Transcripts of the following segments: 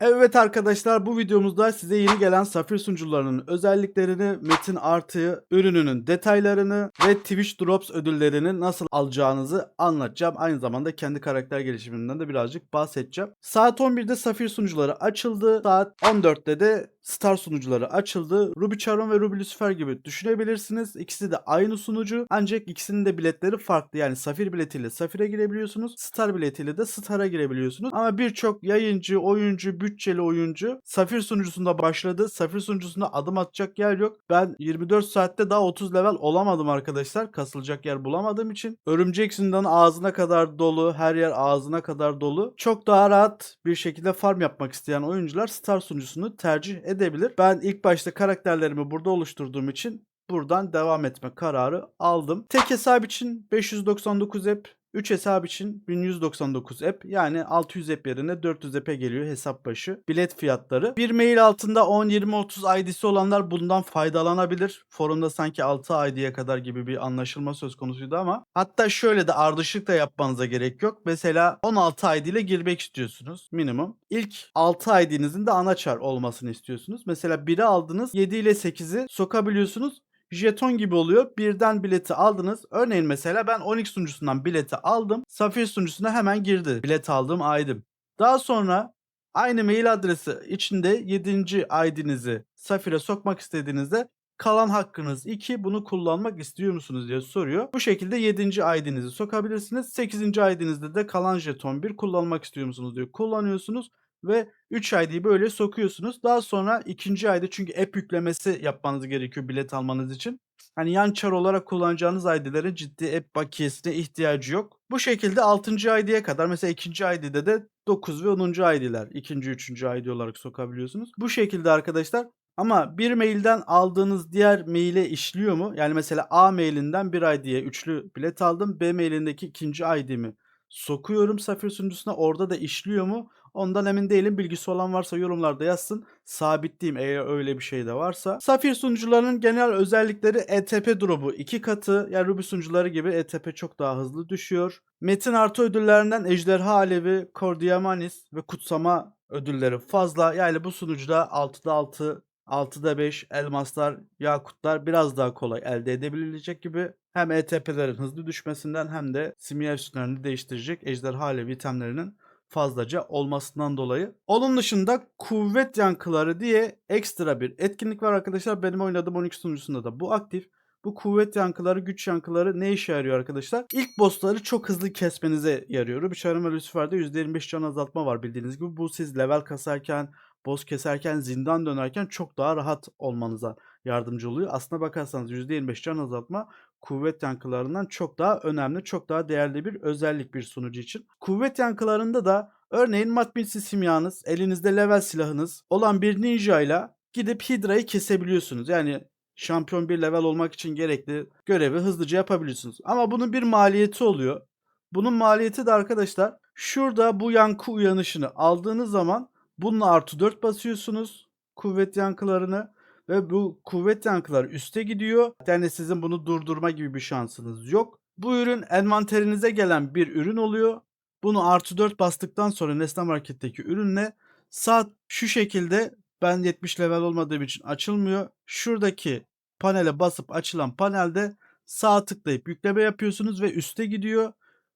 Evet arkadaşlar bu videomuzda size yeni gelen Safir sunucularının özelliklerini, Metin Artı ürününün detaylarını ve Twitch Drops ödüllerini nasıl alacağınızı anlatacağım. Aynı zamanda kendi karakter gelişiminden de birazcık bahsedeceğim. Saat 11'de Safir sunucuları açıldı. Saat 14'te de Star sunucuları açıldı. Ruby Charon ve Ruby Lucifer gibi düşünebilirsiniz. İkisi de aynı sunucu ancak ikisinin de biletleri farklı. Yani Safir biletiyle Safir'e girebiliyorsunuz. Star biletiyle de Star'a girebiliyorsunuz. Ama birçok yayıncı, oyuncu, bütçeli oyuncu Safir sunucusunda başladı. Safir sunucusunda adım atacak yer yok. Ben 24 saatte daha 30 level olamadım arkadaşlar. Kasılacak yer bulamadığım için. Örümcek zindanı ağzına kadar dolu. Her yer ağzına kadar dolu. Çok daha rahat bir şekilde farm yapmak isteyen oyuncular Star sunucusunu tercih edebilir. Ben ilk başta karakterlerimi burada oluşturduğum için buradan devam etme kararı aldım. Tek hesap için 599 app, 3 hesap için 1199 app yani 600 app yerine 400 app'e geliyor hesap başı bilet fiyatları. Bir mail altında 10 20 30 ID'si olanlar bundan faydalanabilir. Forumda sanki 6 ID'ye kadar gibi bir anlaşılma söz konusuydu ama hatta şöyle de ardışık da yapmanıza gerek yok. Mesela 16 ID ile girmek istiyorsunuz minimum. İlk 6 ID'nizin de ana char olmasını istiyorsunuz. Mesela 1'i aldınız 7 ile 8'i sokabiliyorsunuz jeton gibi oluyor. Birden bileti aldınız. Örneğin mesela ben Onyx sunucusundan bileti aldım. Safir sunucusuna hemen girdi. Bilet aldığım aydım. Daha sonra aynı mail adresi içinde 7. ID'nizi Safir'e sokmak istediğinizde kalan hakkınız 2 bunu kullanmak istiyor musunuz diye soruyor. Bu şekilde 7. ID'nizi sokabilirsiniz. 8. ID'nizde de kalan jeton 1 kullanmak istiyor musunuz diyor. Kullanıyorsunuz ve 3 ID'yi böyle sokuyorsunuz. Daha sonra ikinci ID çünkü app yüklemesi yapmanız gerekiyor bilet almanız için. Hani yan çar olarak kullanacağınız ID'lerin ciddi app bakiyesine ihtiyacı yok. Bu şekilde 6. ID'ye kadar mesela 2. ID'de de 9 ve 10. ID'ler 2. 3. ID olarak sokabiliyorsunuz. Bu şekilde arkadaşlar ama bir mailden aldığınız diğer maile işliyor mu? Yani mesela A mailinden bir ID'ye üçlü bilet aldım. B mailindeki ikinci ID'mi sokuyorum Safir sunucusuna. Orada da işliyor mu? Ondan emin değilim. Bilgisi olan varsa yorumlarda yazsın. Sabitleyeyim eğer öyle bir şey de varsa. Safir sunucularının genel özellikleri ETP drop'u 2 katı. Yani Ruby sunucuları gibi ETP çok daha hızlı düşüyor. Metin artı ödüllerinden Ejderha Alevi, Cordiamanis ve Kutsama ödülleri fazla. Yani bu sunucuda 6'da 6 6'da 5 elmaslar, yakutlar biraz daha kolay elde edebilecek gibi hem ETP'lerin hızlı düşmesinden hem de simya üstlerini değiştirecek ejderha alevi itemlerinin fazlaca olmasından dolayı. Onun dışında kuvvet yankıları diye ekstra bir etkinlik var arkadaşlar. Benim oynadığım 12 sunucusunda da bu aktif. Bu kuvvet yankıları, güç yankıları ne işe yarıyor arkadaşlar? İlk bossları çok hızlı kesmenize yarıyor. Bıçarım ve Lucifer'de %25 can azaltma var bildiğiniz gibi. Bu siz level kasarken, boss keserken, zindan dönerken çok daha rahat olmanıza yardımcı oluyor. Aslına bakarsanız %25 can azaltma kuvvet yankılarından çok daha önemli, çok daha değerli bir özellik bir sunucu için. Kuvvet yankılarında da örneğin matminsi simyanız, elinizde level silahınız olan bir ninja ile gidip Hydra'yı kesebiliyorsunuz. Yani şampiyon bir level olmak için gerekli görevi hızlıca yapabiliyorsunuz. Ama bunun bir maliyeti oluyor. Bunun maliyeti de arkadaşlar şurada bu yankı uyanışını aldığınız zaman bununla artı 4 basıyorsunuz kuvvet yankılarını ve bu kuvvet yankıları üste gidiyor. Yani sizin bunu durdurma gibi bir şansınız yok. Bu ürün envanterinize gelen bir ürün oluyor. Bunu artı 4 bastıktan sonra Nesne Market'teki ürünle saat şu şekilde ben 70 level olmadığım için açılmıyor. Şuradaki panele basıp açılan panelde sağ tıklayıp yükleme yapıyorsunuz ve üste gidiyor.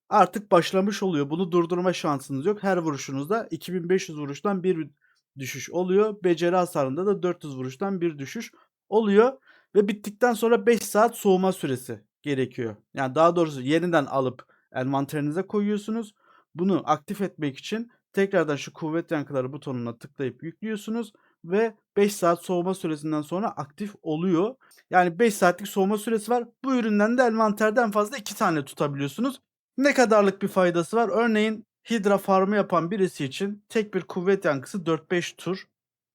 Artık başlamış oluyor. Bunu durdurma şansınız yok. Her vuruşunuzda 2500 vuruştan bir düşüş oluyor. Beceri hasarında da 400 vuruştan bir düşüş oluyor. Ve bittikten sonra 5 saat soğuma süresi gerekiyor. Yani daha doğrusu yeniden alıp envanterinize koyuyorsunuz. Bunu aktif etmek için tekrardan şu kuvvet yankıları butonuna tıklayıp yüklüyorsunuz ve 5 saat soğuma süresinden sonra aktif oluyor. Yani 5 saatlik soğuma süresi var. Bu üründen de envanterden fazla 2 tane tutabiliyorsunuz. Ne kadarlık bir faydası var? Örneğin Hydra farmı yapan birisi için tek bir kuvvet yankısı 4-5 tur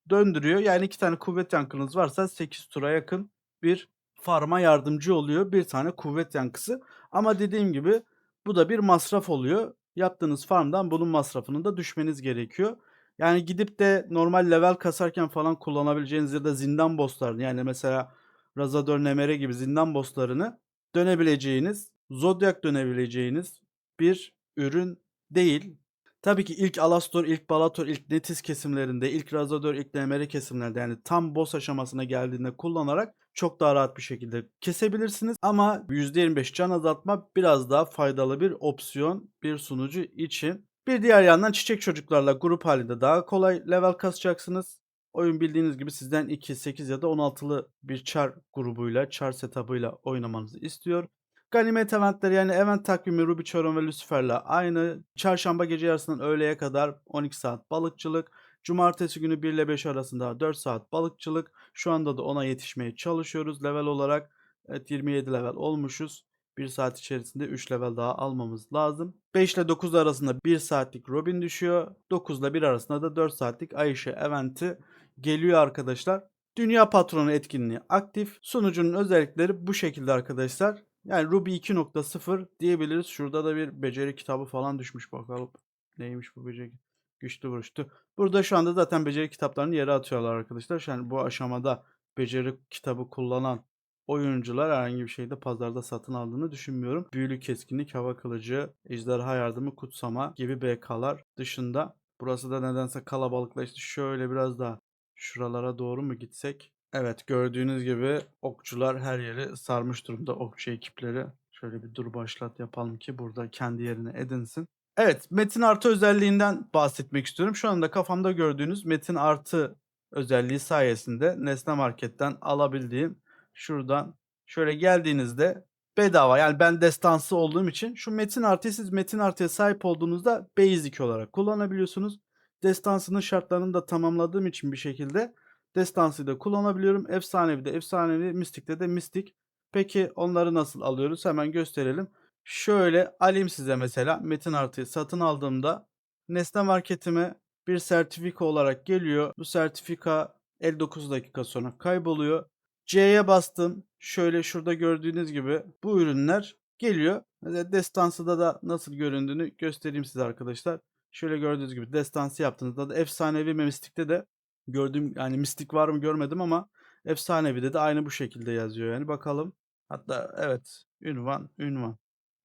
döndürüyor. Yani iki tane kuvvet yankınız varsa 8 tura yakın bir farma yardımcı oluyor. Bir tane kuvvet yankısı. Ama dediğim gibi bu da bir masraf oluyor. Yaptığınız farmdan bunun masrafını da düşmeniz gerekiyor. Yani gidip de normal level kasarken falan kullanabileceğiniz ya da zindan bosslarını yani mesela Razador Nemere gibi zindan bosslarını dönebileceğiniz, Zodiac dönebileceğiniz bir ürün değil. Tabii ki ilk Alastor, ilk Balator, ilk Netis kesimlerinde, ilk Razador, ilk Nemere kesimlerde yani tam boss aşamasına geldiğinde kullanarak çok daha rahat bir şekilde kesebilirsiniz. Ama %25 can azaltma biraz daha faydalı bir opsiyon bir sunucu için. Bir diğer yandan çiçek çocuklarla grup halinde daha kolay level kasacaksınız. Oyun bildiğiniz gibi sizden 2, 8 ya da 16'lı bir char grubuyla, char setup'ıyla oynamanızı istiyor. Ganimet eventleri yani event takvimi Ruby Charon ve Lucifer'la aynı. Çarşamba gece yarısından öğleye kadar 12 saat balıkçılık. Cumartesi günü 1 ile 5 arasında 4 saat balıkçılık. Şu anda da ona yetişmeye çalışıyoruz level olarak. Evet 27 level olmuşuz. 1 saat içerisinde 3 level daha almamız lazım. 5 ile 9 arasında 1 saatlik Robin düşüyor. 9 ile 1 arasında da 4 saatlik Ayşe eventi geliyor arkadaşlar. Dünya patronu etkinliği aktif. Sunucunun özellikleri bu şekilde arkadaşlar. Yani Ruby 2.0 diyebiliriz. Şurada da bir beceri kitabı falan düşmüş bakalım. Neymiş bu beceri? Güçlü vuruştu. Burada şu anda zaten beceri kitaplarını yere atıyorlar arkadaşlar. Yani bu aşamada beceri kitabı kullanan oyuncular herhangi bir şeyde pazarda satın aldığını düşünmüyorum. Büyülü keskinlik, hava kılıcı, ejderha yardımı, kutsama gibi BK'lar dışında. Burası da nedense kalabalıklaştı. Şöyle biraz daha şuralara doğru mu gitsek? Evet gördüğünüz gibi okçular her yeri sarmış durumda okçu ekipleri. Şöyle bir dur başlat yapalım ki burada kendi yerini edinsin. Evet metin artı özelliğinden bahsetmek istiyorum. Şu anda kafamda gördüğünüz metin artı özelliği sayesinde Nesne Market'ten alabildiğim şuradan şöyle geldiğinizde bedava yani ben destansı olduğum için şu metin artıyı siz metin artıya sahip olduğunuzda basic olarak kullanabiliyorsunuz. Destansının şartlarını da tamamladığım için bir şekilde Destansıyı da kullanabiliyorum. Efsanevi de efsanevi, mistikte de mistik. Peki onları nasıl alıyoruz? Hemen gösterelim. Şöyle alayım size mesela metin artıyı satın aldığımda nesne marketime bir sertifika olarak geliyor. Bu sertifika 59 dakika sonra kayboluyor. C'ye bastım. Şöyle şurada gördüğünüz gibi bu ürünler geliyor. Mesela destansıda da nasıl göründüğünü göstereyim size arkadaşlar. Şöyle gördüğünüz gibi destansı yaptığınızda da efsanevi ve mistikte de gördüğüm yani mistik var mı görmedim ama efsanevi de aynı bu şekilde yazıyor yani bakalım. Hatta evet ünvan ünvan.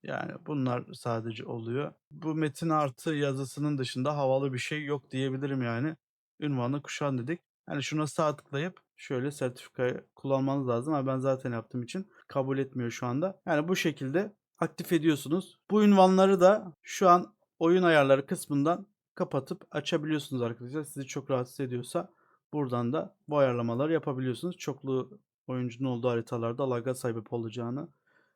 Yani bunlar sadece oluyor. Bu metin artı yazısının dışında havalı bir şey yok diyebilirim yani. Ünvanı kuşan dedik. Yani şuna sağ tıklayıp şöyle sertifikayı kullanmanız lazım ama ben zaten yaptığım için kabul etmiyor şu anda. Yani bu şekilde aktif ediyorsunuz. Bu ünvanları da şu an oyun ayarları kısmından kapatıp açabiliyorsunuz arkadaşlar. Sizi çok rahatsız ediyorsa buradan da bu ayarlamaları yapabiliyorsunuz. Çoklu oyuncunun olduğu haritalarda lag'a sebep olacağını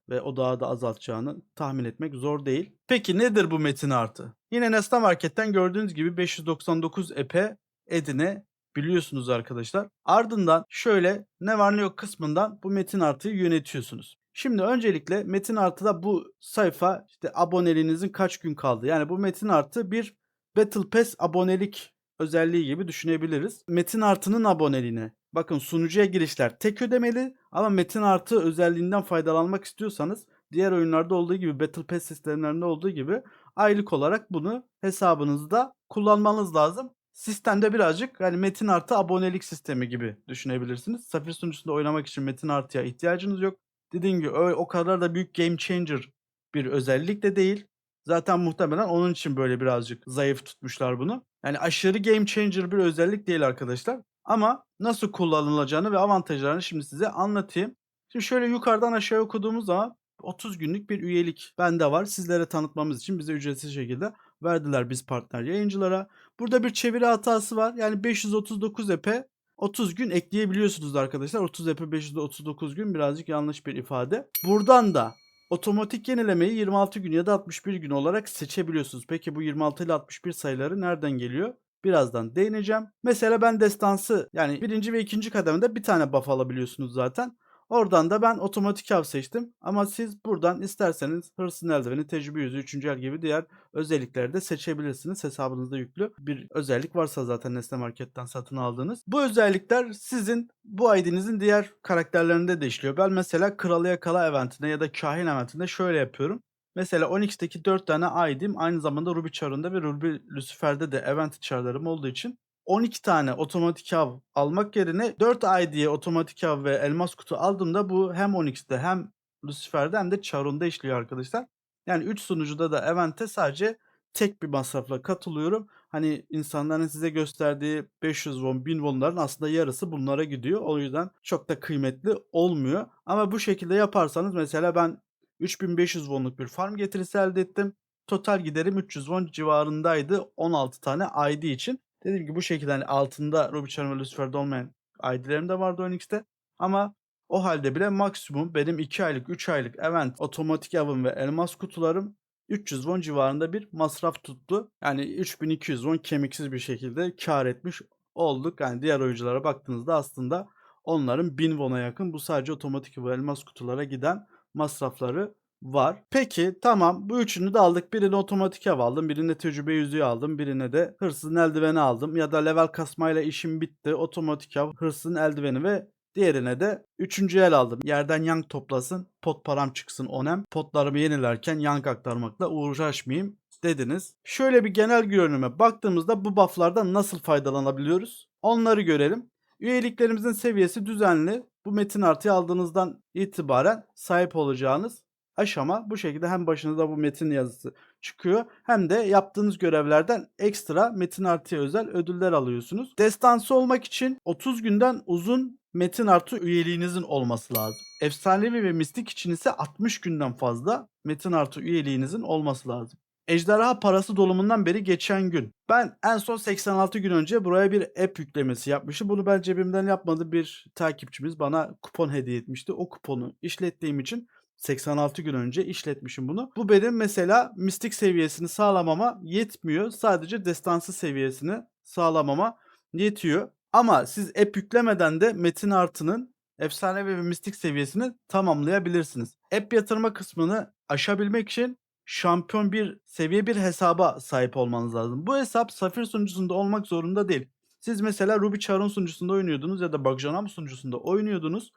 ve o dağı da azaltacağını tahmin etmek zor değil. Peki nedir bu metin artı? Yine Nesta Market'ten gördüğünüz gibi 599 epe edine biliyorsunuz arkadaşlar. Ardından şöyle ne var ne yok kısmından bu metin artıyı yönetiyorsunuz. Şimdi öncelikle metin artıda bu sayfa işte aboneliğinizin kaç gün kaldı. Yani bu metin artı bir Battle Pass abonelik özelliği gibi düşünebiliriz. Metin Artı'nın aboneliğine. Bakın sunucuya girişler tek ödemeli ama Metin Artı özelliğinden faydalanmak istiyorsanız diğer oyunlarda olduğu gibi Battle Pass sistemlerinde olduğu gibi aylık olarak bunu hesabınızda kullanmanız lazım. Sistemde birazcık hani Metin Artı abonelik sistemi gibi düşünebilirsiniz. Safir sunucusunda oynamak için Metin Artı'ya ihtiyacınız yok. Dediğim gibi o kadar da büyük game changer bir özellik de değil. Zaten muhtemelen onun için böyle birazcık zayıf tutmuşlar bunu. Yani aşırı game changer bir özellik değil arkadaşlar. Ama nasıl kullanılacağını ve avantajlarını şimdi size anlatayım. Şimdi şöyle yukarıdan aşağı okuduğumuz zaman 30 günlük bir üyelik bende var. Sizlere tanıtmamız için bize ücretsiz şekilde verdiler biz partner yayıncılara. Burada bir çeviri hatası var. Yani 539 epe 30 gün ekleyebiliyorsunuz arkadaşlar. 30 epe 539 gün birazcık yanlış bir ifade. Buradan da Otomatik yenilemeyi 26 gün ya da 61 gün olarak seçebiliyorsunuz. Peki bu 26 ile 61 sayıları nereden geliyor? Birazdan değineceğim. Mesela ben destansı yani birinci ve ikinci kademede bir tane buff alabiliyorsunuz zaten. Oradan da ben otomatik av seçtim. Ama siz buradan isterseniz hırsın eldiveni, tecrübe yüzü, üçüncü el gibi diğer özellikleri de seçebilirsiniz. Hesabınızda yüklü bir özellik varsa zaten Nesne Market'ten satın aldığınız. Bu özellikler sizin bu ID'nizin diğer karakterlerinde de işliyor. Ben mesela Kralı Yakala eventinde ya da Kahin eventinde şöyle yapıyorum. Mesela Onyx'teki 4 tane ID'm aynı zamanda Ruby Char'ında ve Ruby Lucifer'de de event char'larım olduğu için 12 tane otomatik av almak yerine 4 ID'ye otomatik av ve elmas kutu aldığımda bu hem Onyx'te hem Lucifer'de hem de Charon'da işliyor arkadaşlar. Yani 3 sunucuda da Event'te sadece tek bir masrafla katılıyorum. Hani insanların size gösterdiği 500 won, 1000 wonların aslında yarısı bunlara gidiyor. O yüzden çok da kıymetli olmuyor. Ama bu şekilde yaparsanız mesela ben 3500 wonluk bir farm getirisi elde ettim. Total giderim 300 won civarındaydı 16 tane ID için. Dediğim gibi bu şekilde hani altında Ruby Charm ve Lucifer'de olmayan ID'lerim de vardı Onyx'te. Ama o halde bile maksimum benim 2 aylık 3 aylık event otomatik avım ve elmas kutularım 300 won civarında bir masraf tuttu. Yani 3200 won kemiksiz bir şekilde kar etmiş olduk. Yani diğer oyunculara baktığınızda aslında onların 1000 won'a yakın bu sadece otomatik ve elmas kutulara giden masrafları var. Peki tamam bu üçünü de aldık. Birini otomatik ev aldım. Birine tecrübe yüzüğü aldım. Birine de hırsızın eldiveni aldım. Ya da level kasmayla işim bitti. Otomatik ev, hırsızın eldiveni ve diğerine de üçüncü el aldım. Yerden yank toplasın. Pot param çıksın onem. Potlarımı yenilerken yank aktarmakla uğraşmayayım dediniz. Şöyle bir genel görünüme baktığımızda bu bufflardan nasıl faydalanabiliyoruz? Onları görelim. Üyeliklerimizin seviyesi düzenli. Bu metin artıyı aldığınızdan itibaren sahip olacağınız aşama bu şekilde hem başınızda bu metin yazısı çıkıyor hem de yaptığınız görevlerden ekstra metin artıya özel ödüller alıyorsunuz. Destansı olmak için 30 günden uzun metin artı üyeliğinizin olması lazım. Efsanevi ve mistik için ise 60 günden fazla metin artı üyeliğinizin olması lazım. Ejderha parası dolumundan beri geçen gün. Ben en son 86 gün önce buraya bir app yüklemesi yapmışım. Bunu ben cebimden yapmadı bir takipçimiz bana kupon hediye etmişti. O kuponu işlettiğim için 86 gün önce işletmişim bunu. Bu benim mesela mistik seviyesini sağlamama yetmiyor. Sadece destansı seviyesini sağlamama yetiyor. Ama siz app yüklemeden de metin artının efsanevi ve mistik seviyesini tamamlayabilirsiniz. App yatırma kısmını aşabilmek için şampiyon bir seviye bir hesaba sahip olmanız lazım. Bu hesap Safir sunucusunda olmak zorunda değil. Siz mesela Ruby Charon sunucusunda oynuyordunuz ya da Bugjanam sunucusunda oynuyordunuz.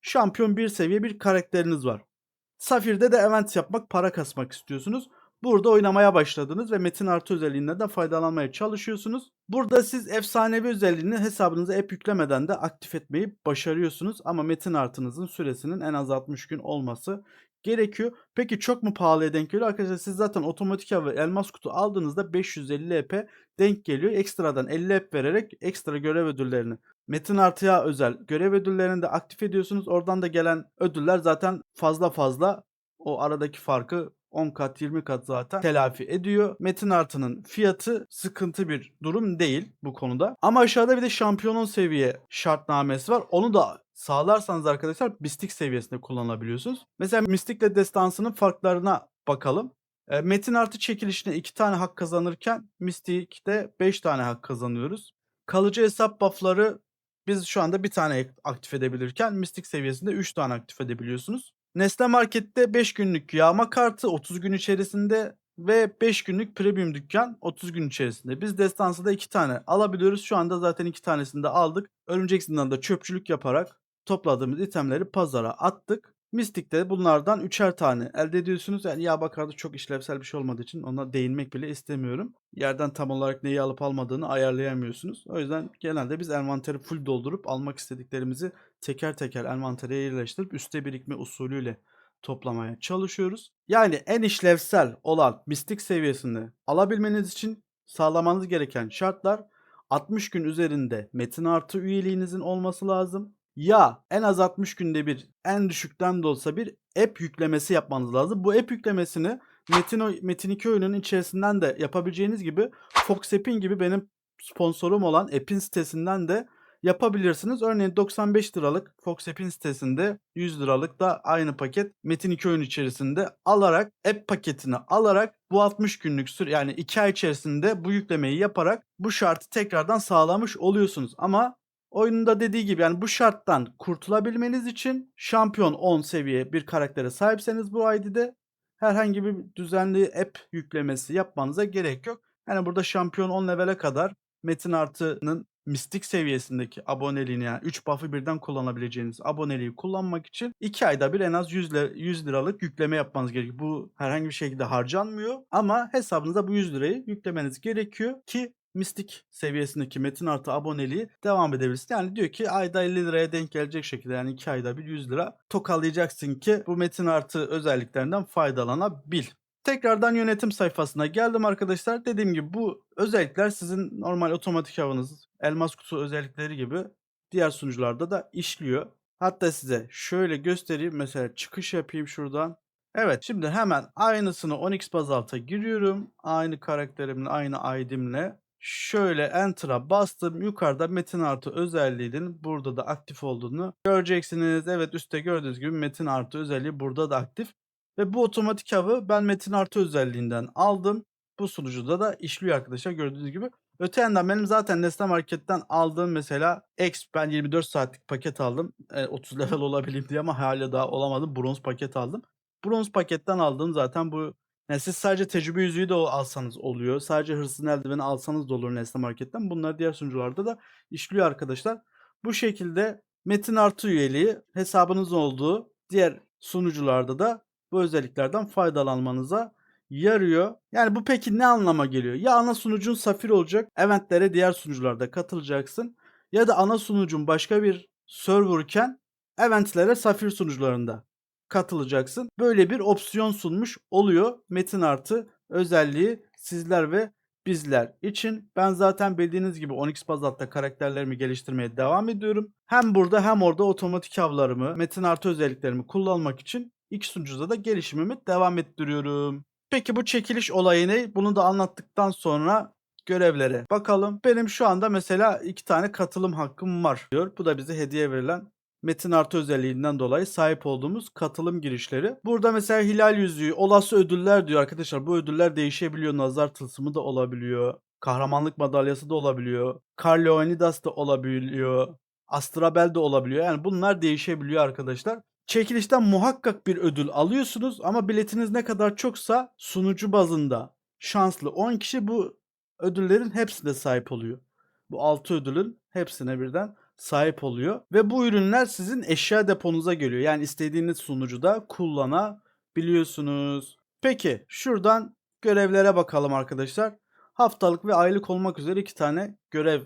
Şampiyon bir seviye bir karakteriniz var. Safir'de de event yapmak, para kasmak istiyorsunuz. Burada oynamaya başladınız ve metin artı özelliğinden de faydalanmaya çalışıyorsunuz. Burada siz efsanevi özelliğini hesabınıza app yüklemeden de aktif etmeyi başarıyorsunuz. Ama metin artınızın süresinin en az 60 gün olması gerekiyor. Peki çok mu pahalıya denk geliyor? Arkadaşlar siz zaten otomatik ve elmas kutu aldığınızda 550 EP denk geliyor. Ekstradan 50 EP vererek ekstra görev ödüllerini Metin artıya özel görev ödüllerini de aktif ediyorsunuz. Oradan da gelen ödüller zaten fazla fazla o aradaki farkı 10 kat 20 kat zaten telafi ediyor. Metin Artı'nın fiyatı sıkıntı bir durum değil bu konuda. Ama aşağıda bir de şampiyonun seviye şartnamesi var. Onu da sağlarsanız arkadaşlar mistik seviyesinde kullanabiliyorsunuz. Mesela mistikle destansının farklarına bakalım. E, Metin Artı çekilişine 2 tane hak kazanırken Mistik'te 5 tane hak kazanıyoruz. Kalıcı hesap buffları biz şu anda bir tane aktif edebilirken mistik seviyesinde 3 tane aktif edebiliyorsunuz. Nesne Market'te 5 günlük yağma kartı 30 gün içerisinde ve 5 günlük premium dükkan 30 gün içerisinde. Biz Destansı'da 2 tane alabiliyoruz. Şu anda zaten 2 tanesini de aldık. Örümcek Zindanı'nda çöpçülük yaparak topladığımız itemleri pazara attık. Mystic'te bunlardan üçer tane elde ediyorsunuz. Yani yağ bakarda çok işlevsel bir şey olmadığı için ona değinmek bile istemiyorum. Yerden tam olarak neyi alıp almadığını ayarlayamıyorsunuz. O yüzden genelde biz envanteri full doldurup almak istediklerimizi teker teker envantere yerleştirip üste birikme usulüyle toplamaya çalışıyoruz. Yani en işlevsel olan mistik seviyesini alabilmeniz için sağlamanız gereken şartlar 60 gün üzerinde metin artı üyeliğinizin olması lazım ya en az 60 günde bir en düşükten de olsa bir app yüklemesi yapmanız lazım. Bu app yüklemesini Metin, Metin 2 oyunun içerisinden de yapabileceğiniz gibi Fox App'in gibi benim sponsorum olan app'in sitesinden de yapabilirsiniz. Örneğin 95 liralık Fox App'in sitesinde 100 liralık da aynı paket Metin 2 oyun içerisinde alarak app paketini alarak bu 60 günlük süre yani 2 ay içerisinde bu yüklemeyi yaparak bu şartı tekrardan sağlamış oluyorsunuz. Ama Oyununda dediği gibi yani bu şarttan kurtulabilmeniz için şampiyon 10 seviye bir karaktere sahipseniz bu ID'de herhangi bir düzenli app yüklemesi yapmanıza gerek yok. Yani burada şampiyon 10 levele kadar Metin Artı'nın mistik seviyesindeki aboneliğini yani 3 buff'ı birden kullanabileceğiniz aboneliği kullanmak için 2 ayda bir en az 100, 100 liralık yükleme yapmanız gerekiyor. Bu herhangi bir şekilde harcanmıyor ama hesabınıza bu 100 lirayı yüklemeniz gerekiyor ki mistik seviyesindeki metin artı aboneliği devam edebilirsin. Yani diyor ki ayda 50 liraya denk gelecek şekilde yani 2 ayda bir 100 lira tokalayacaksın ki bu metin artı özelliklerinden faydalanabil. Tekrardan yönetim sayfasına geldim arkadaşlar. Dediğim gibi bu özellikler sizin normal otomatik avınız, elmas kutu özellikleri gibi diğer sunucularda da işliyor. Hatta size şöyle göstereyim. Mesela çıkış yapayım şuradan. Evet şimdi hemen aynısını Onyx Basalt'a giriyorum. Aynı karakterimle, aynı ID'imle. Şöyle Enter'a bastım. Yukarıda Metin Artı özelliğinin burada da aktif olduğunu göreceksiniz. Evet üstte gördüğünüz gibi Metin Artı özelliği burada da aktif. Ve bu otomatik avı ben Metin Artı özelliğinden aldım. Bu sunucuda da işliyor arkadaşlar gördüğünüz gibi. Öte yandan benim zaten Nesne Market'ten aldığım mesela X ben 24 saatlik paket aldım. E, 30 level olabileyim diye ama hala daha olamadım. Bronz paket aldım. Bronz paketten aldığım zaten bu yani siz sadece tecrübe yüzüğü de alsanız oluyor. Sadece hırsızın eldiveni alsanız da olur Nesne Market'ten. Bunlar diğer sunucularda da işliyor arkadaşlar. Bu şekilde Metin Artı üyeliği hesabınız olduğu diğer sunucularda da bu özelliklerden faydalanmanıza yarıyor. Yani bu peki ne anlama geliyor? Ya ana sunucun Safir olacak. Eventlere diğer sunucularda katılacaksın. Ya da ana sunucun başka bir serverken eventlere Safir sunucularında katılacaksın. Böyle bir opsiyon sunmuş oluyor Metin Artı özelliği sizler ve bizler için. Ben zaten bildiğiniz gibi Onyx Basalt'ta karakterlerimi geliştirmeye devam ediyorum. Hem burada hem orada otomatik avlarımı, Metin Artı özelliklerimi kullanmak için iki sunucuda da gelişimimi devam ettiriyorum. Peki bu çekiliş olayı ne? Bunu da anlattıktan sonra görevlere bakalım. Benim şu anda mesela iki tane katılım hakkım var diyor. Bu da bize hediye verilen Metin Artı özelliğinden dolayı sahip olduğumuz katılım girişleri. Burada mesela Hilal Yüzüğü, olası ödüller diyor arkadaşlar. Bu ödüller değişebiliyor. Nazar tılsımı da olabiliyor. Kahramanlık madalyası da olabiliyor. Kar Leonidas da olabiliyor. Astrabel de olabiliyor. Yani bunlar değişebiliyor arkadaşlar. Çekilişten muhakkak bir ödül alıyorsunuz ama biletiniz ne kadar çoksa sunucu bazında şanslı 10 kişi bu ödüllerin hepsine sahip oluyor. Bu 6 ödülün hepsine birden sahip oluyor ve bu ürünler sizin eşya deponuza geliyor. Yani istediğiniz sunucuda kullanabiliyorsunuz. Peki şuradan görevlere bakalım arkadaşlar. Haftalık ve aylık olmak üzere iki tane görev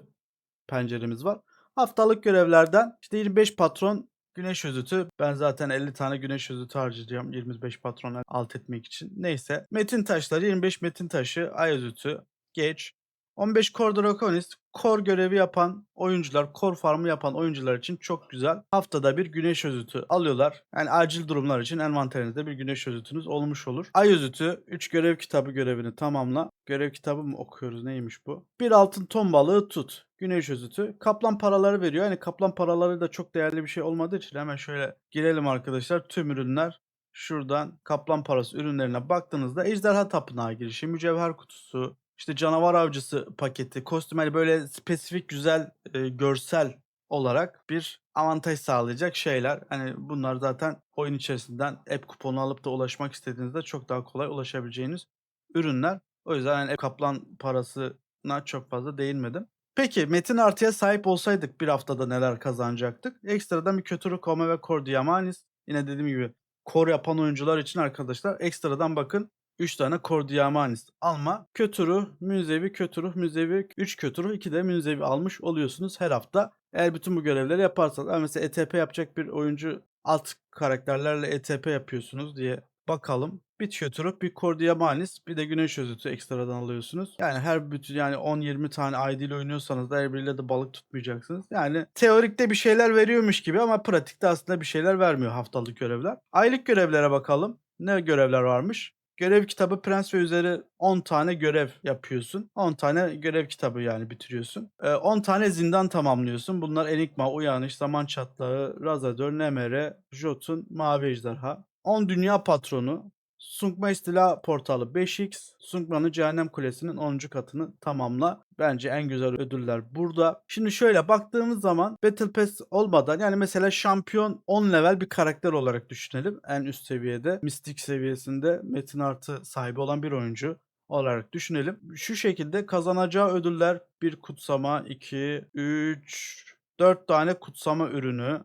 penceremiz var. Haftalık görevlerden işte 25 patron güneş özütü. Ben zaten 50 tane güneş özütü harcayacağım 25 patrona alt etmek için. Neyse. Metin taşları 25 metin taşı, ay özütü, geç. 15 Core Draconis, core görevi yapan oyuncular, core farmı yapan oyuncular için çok güzel. Haftada bir güneş özütü alıyorlar. Yani acil durumlar için envanterinizde bir güneş özütünüz olmuş olur. Ay özütü 3 görev kitabı görevini tamamla. Görev kitabı mı okuyoruz neymiş bu? Bir altın ton balığı tut. Güneş özütü. Kaplan paraları veriyor. Yani kaplan paraları da çok değerli bir şey olmadığı için hemen şöyle girelim arkadaşlar. Tüm ürünler şuradan kaplan parası ürünlerine baktığınızda ejderha tapınağı girişi, mücevher kutusu, işte canavar avcısı paketi, kostüm hani böyle spesifik güzel e, görsel olarak bir avantaj sağlayacak şeyler. Hani bunlar zaten oyun içerisinden app kuponu alıp da ulaşmak istediğinizde çok daha kolay ulaşabileceğiniz ürünler. O yüzden hani kaplan parasına çok fazla değinmedim. Peki Metin Artı'ya sahip olsaydık bir haftada neler kazanacaktık? Ekstradan bir Kötürü Kome ve Kor Diamanis. Yine dediğim gibi kor yapan oyuncular için arkadaşlar ekstradan bakın 3 tane Kor Diamanis alma. Kötürü, Münzevi, Kötürü, Münzevi, 3 Kötürü, 2 de Münzevi almış oluyorsunuz her hafta. Eğer bütün bu görevleri yaparsanız. Yani mesela ETP yapacak bir oyuncu alt karakterlerle ETP yapıyorsunuz diye bakalım. Bir Kötürü, bir Kor Diamanis, bir de Güneş Özütü ekstradan alıyorsunuz. Yani her bütün yani 10-20 tane ID ile oynuyorsanız da her de balık tutmayacaksınız. Yani teorikte bir şeyler veriyormuş gibi ama pratikte aslında bir şeyler vermiyor haftalık görevler. Aylık görevlere bakalım. Ne görevler varmış? Görev kitabı prens ve üzeri 10 tane görev yapıyorsun. 10 tane görev kitabı yani bitiriyorsun. Ee, 10 tane zindan tamamlıyorsun. Bunlar Enigma, Uyanış, Zaman Çatlağı, Razador, Nemere, Jotun, Mavi Ejderha. 10 dünya patronu, Sunkma İstila Portalı 5x, Sunkma'nın Cehennem Kulesi'nin 10. katını tamamla. Bence en güzel ödüller burada. Şimdi şöyle baktığımız zaman Battle Pass olmadan yani mesela şampiyon 10 level bir karakter olarak düşünelim. En üst seviyede, mistik seviyesinde metin artı sahibi olan bir oyuncu olarak düşünelim. Şu şekilde kazanacağı ödüller bir kutsama, 2, 3, 4 tane kutsama ürünü,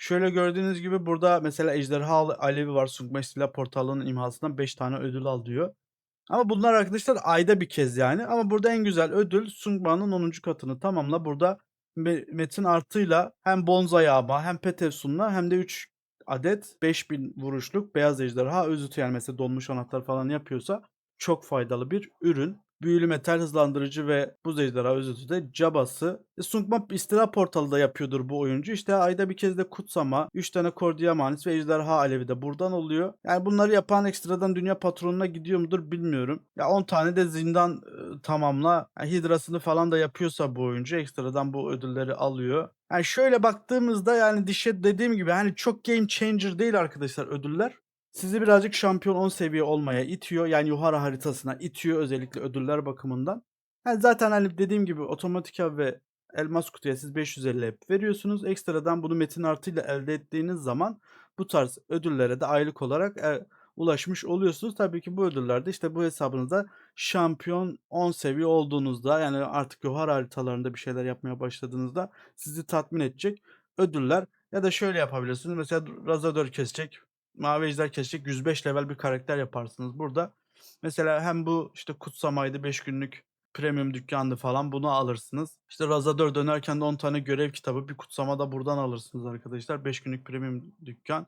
Şöyle gördüğünüz gibi burada mesela Ejderha Alevi var. Sungma İstila Portalının imhasından 5 tane ödül al diyor. Ama bunlar arkadaşlar ayda bir kez yani. Ama burada en güzel ödül Sungma'nın 10. katını tamamla. Burada Metin artıyla hem Bonzai Ama hem Petevsun'la hem de 3 adet 5000 vuruşluk beyaz ejderha özütü yani mesela donmuş anahtar falan yapıyorsa çok faydalı bir ürün. Büyülü metal hızlandırıcı ve buz ejderha özütü de cabası. E, Sungma istila portalı da yapıyordur bu oyuncu. İşte ayda bir kez de kutsama, 3 tane Kordiamanis ve ejderha alevi de buradan oluyor. Yani bunları yapan ekstradan dünya patronuna gidiyor mudur bilmiyorum. Ya 10 tane de zindan e, tamamla. Yani hidrasını falan da yapıyorsa bu oyuncu ekstradan bu ödülleri alıyor. Yani şöyle baktığımızda yani dişe dediğim gibi hani çok game changer değil arkadaşlar ödüller. Sizi birazcık şampiyon 10 seviye olmaya itiyor. Yani yukarı haritasına itiyor özellikle ödüller bakımından. Yani zaten hani dediğim gibi otomatik av ve elmas kutuya siz 550 hep veriyorsunuz. Ekstradan bunu metin artıyla elde ettiğiniz zaman bu tarz ödüllere de aylık olarak e, ulaşmış oluyorsunuz. Tabii ki bu ödüllerde işte bu hesabınızda şampiyon 10 seviye olduğunuzda yani artık yukarı haritalarında bir şeyler yapmaya başladığınızda sizi tatmin edecek ödüller ya da şöyle yapabilirsiniz. Mesela Razador kesecek, Mavi Ejder kesecek 105 level bir karakter yaparsınız. Burada mesela hem bu işte kutsamaydı 5 günlük premium dükkandı falan bunu alırsınız. İşte Razador dönerken de 10 tane görev kitabı bir kutsama da buradan alırsınız arkadaşlar. 5 günlük premium dükkan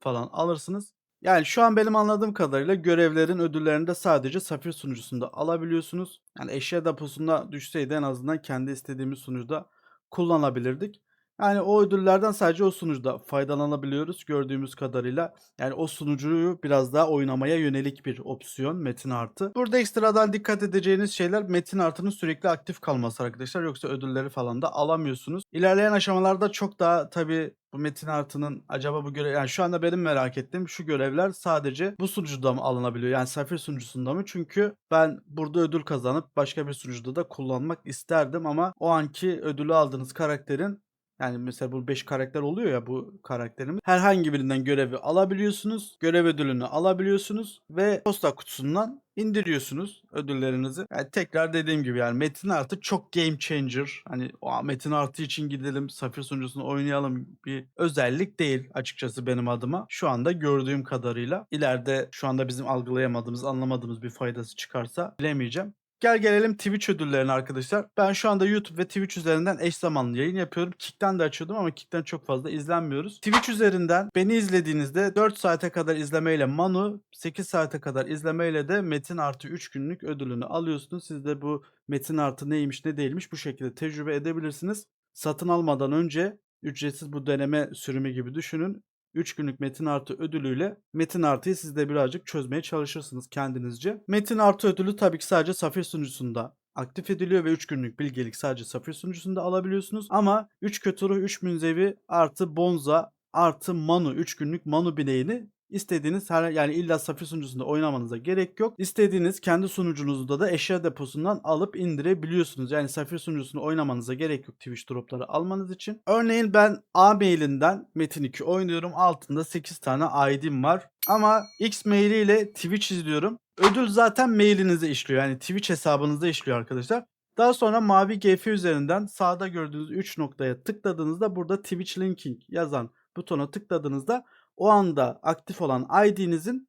falan alırsınız. Yani şu an benim anladığım kadarıyla görevlerin ödüllerini de sadece Safir sunucusunda alabiliyorsunuz. Yani eşya deposunda düşseydi en azından kendi istediğimiz sunucuda kullanabilirdik. Yani o ödüllerden sadece o sunucuda faydalanabiliyoruz gördüğümüz kadarıyla. Yani o sunucuyu biraz daha oynamaya yönelik bir opsiyon Metin Artı. Burada ekstradan dikkat edeceğiniz şeyler Metin Artı'nın sürekli aktif kalması arkadaşlar. Yoksa ödülleri falan da alamıyorsunuz. İlerleyen aşamalarda çok daha tabii bu Metin Artı'nın acaba bu görev yani şu anda benim merak ettiğim şu görevler sadece bu sunucuda mı alınabiliyor? Yani Safir sunucusunda mı? Çünkü ben burada ödül kazanıp başka bir sunucuda da kullanmak isterdim ama o anki ödülü aldığınız karakterin yani mesela bu 5 karakter oluyor ya bu karakterimiz. Herhangi birinden görevi alabiliyorsunuz. Görev ödülünü alabiliyorsunuz ve posta kutusundan indiriyorsunuz ödüllerinizi. Yani tekrar dediğim gibi yani Metin Artı çok game changer. Hani o Metin Artı için gidelim Safir sunucusunu oynayalım bir özellik değil açıkçası benim adıma. Şu anda gördüğüm kadarıyla ileride şu anda bizim algılayamadığımız, anlamadığımız bir faydası çıkarsa bilemeyeceğim. Gel gelelim Twitch ödüllerine arkadaşlar. Ben şu anda YouTube ve Twitch üzerinden eş zamanlı yayın yapıyorum. Kick'ten de açıyordum ama Kick'ten çok fazla izlenmiyoruz. Twitch üzerinden beni izlediğinizde 4 saate kadar izlemeyle Manu, 8 saate kadar izlemeyle de Metin artı 3 günlük ödülünü alıyorsunuz. Siz de bu Metin artı neymiş ne değilmiş bu şekilde tecrübe edebilirsiniz. Satın almadan önce ücretsiz bu deneme sürümü gibi düşünün. 3 günlük metin artı ödülüyle metin artıyı siz de birazcık çözmeye çalışırsınız kendinizce. Metin artı ödülü tabii ki sadece Safir sunucusunda aktif ediliyor ve 3 günlük bilgelik sadece Safir sunucusunda alabiliyorsunuz. Ama 3 kötü ruh, 3 münzevi artı bonza artı manu 3 günlük manu bineğini İstediğiniz her yani illa Safir sunucusunda oynamanıza gerek yok. İstediğiniz kendi sunucunuzda da eşya deposundan alıp indirebiliyorsunuz. Yani Safir sunucusunu oynamanıza gerek yok Twitch dropları almanız için. Örneğin ben A mailinden Metin 2 oynuyorum. Altında 8 tane ID'm var. Ama X mailiyle Twitch izliyorum. Ödül zaten mailinize işliyor. Yani Twitch hesabınızda işliyor arkadaşlar. Daha sonra mavi GF üzerinden sağda gördüğünüz 3 noktaya tıkladığınızda burada Twitch linking yazan butona tıkladığınızda o anda aktif olan ID'nizin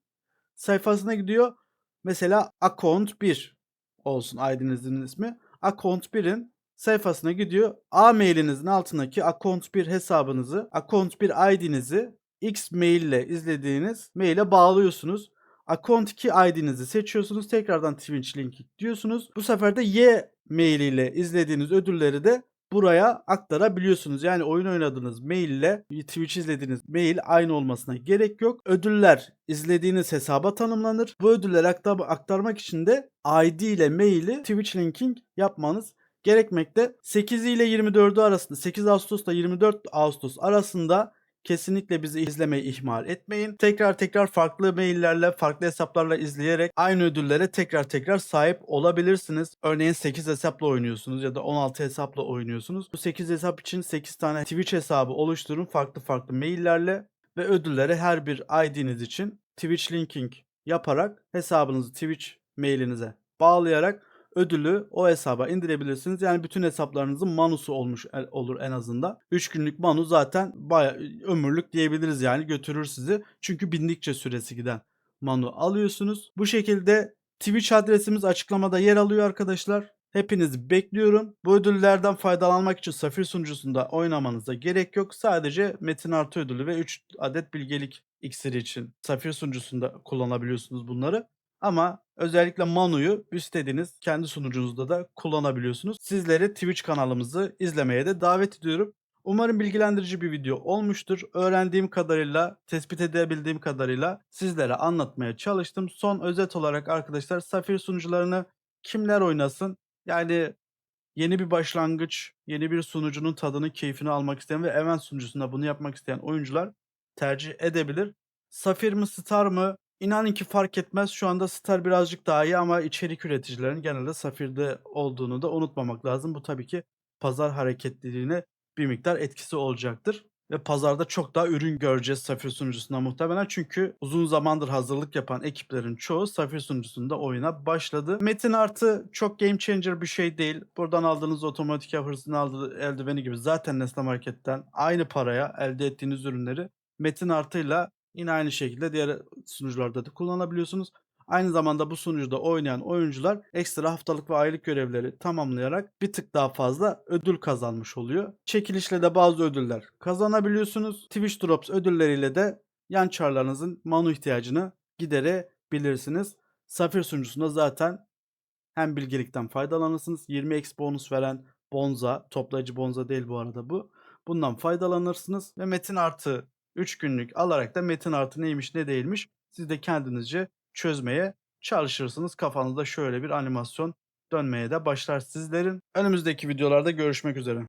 sayfasına gidiyor. Mesela account 1 olsun ID'nizin ismi. Account 1'in sayfasına gidiyor. A mailinizin altındaki account 1 hesabınızı, account 1 ID'nizi X mail ile izlediğiniz maile bağlıyorsunuz. Account 2 ID'nizi seçiyorsunuz. Tekrardan Twitch linki diyorsunuz. Bu sefer de Y mail ile izlediğiniz ödülleri de buraya aktarabiliyorsunuz. Yani oyun oynadığınız mail ile Twitch izlediğiniz mail aynı olmasına gerek yok. Ödüller izlediğiniz hesaba tanımlanır. Bu ödülleri aktar aktarmak için de ID ile maili Twitch linking yapmanız gerekmekte. 8 ile 24'ü arasında 8 Ağustos ile 24 Ağustos arasında Kesinlikle bizi izlemeyi ihmal etmeyin. Tekrar tekrar farklı maillerle, farklı hesaplarla izleyerek aynı ödüllere tekrar tekrar sahip olabilirsiniz. Örneğin 8 hesapla oynuyorsunuz ya da 16 hesapla oynuyorsunuz. Bu 8 hesap için 8 tane Twitch hesabı oluşturun farklı farklı maillerle ve ödülleri her bir ID'niz için Twitch linking yaparak hesabınızı Twitch mailinize bağlayarak ödülü o hesaba indirebilirsiniz. Yani bütün hesaplarınızın manusu olmuş olur en azından. 3 günlük manu zaten baya ömürlük diyebiliriz yani götürür sizi. Çünkü bindikçe süresi giden manu alıyorsunuz. Bu şekilde Twitch adresimiz açıklamada yer alıyor arkadaşlar. Hepinizi bekliyorum. Bu ödüllerden faydalanmak için Safir sunucusunda oynamanıza gerek yok. Sadece Metin Artı ödülü ve 3 adet bilgelik iksiri için Safir sunucusunda kullanabiliyorsunuz bunları. Ama özellikle Manu'yu istediğiniz kendi sunucunuzda da kullanabiliyorsunuz. Sizleri Twitch kanalımızı izlemeye de davet ediyorum. Umarım bilgilendirici bir video olmuştur. Öğrendiğim kadarıyla, tespit edebildiğim kadarıyla sizlere anlatmaya çalıştım. Son özet olarak arkadaşlar Safir sunucularını kimler oynasın? Yani yeni bir başlangıç, yeni bir sunucunun tadını, keyfini almak isteyen ve event sunucusunda bunu yapmak isteyen oyuncular tercih edebilir. Safir mi, Star mı? İnanın ki fark etmez. Şu anda Star birazcık daha iyi ama içerik üreticilerin genelde Safir'de olduğunu da unutmamak lazım. Bu tabii ki pazar hareketliliğine bir miktar etkisi olacaktır. Ve pazarda çok daha ürün göreceğiz Safir sunucusunda muhtemelen. Çünkü uzun zamandır hazırlık yapan ekiplerin çoğu Safir sunucusunda oyuna başladı. Metin Artı çok game changer bir şey değil. Buradan aldığınız otomatik hırsızın aldığı eldiveni gibi zaten Nesne Market'ten aynı paraya elde ettiğiniz ürünleri Metin Artı'yla yine aynı şekilde diğer sunucularda da kullanabiliyorsunuz. Aynı zamanda bu sunucuda oynayan oyuncular ekstra haftalık ve aylık görevleri tamamlayarak bir tık daha fazla ödül kazanmış oluyor. Çekilişle de bazı ödüller kazanabiliyorsunuz. Twitch Drops ödülleriyle de yan çarlarınızın manu ihtiyacını giderebilirsiniz. Safir sunucusunda zaten hem bilgelikten faydalanırsınız. 20x bonus veren Bonza, toplayıcı Bonza değil bu arada bu. Bundan faydalanırsınız ve Metin Artı 3 günlük alarak da Metin Artı neymiş ne değilmiş siz de kendinizce çözmeye çalışırsınız. Kafanızda şöyle bir animasyon dönmeye de başlar sizlerin. Önümüzdeki videolarda görüşmek üzere.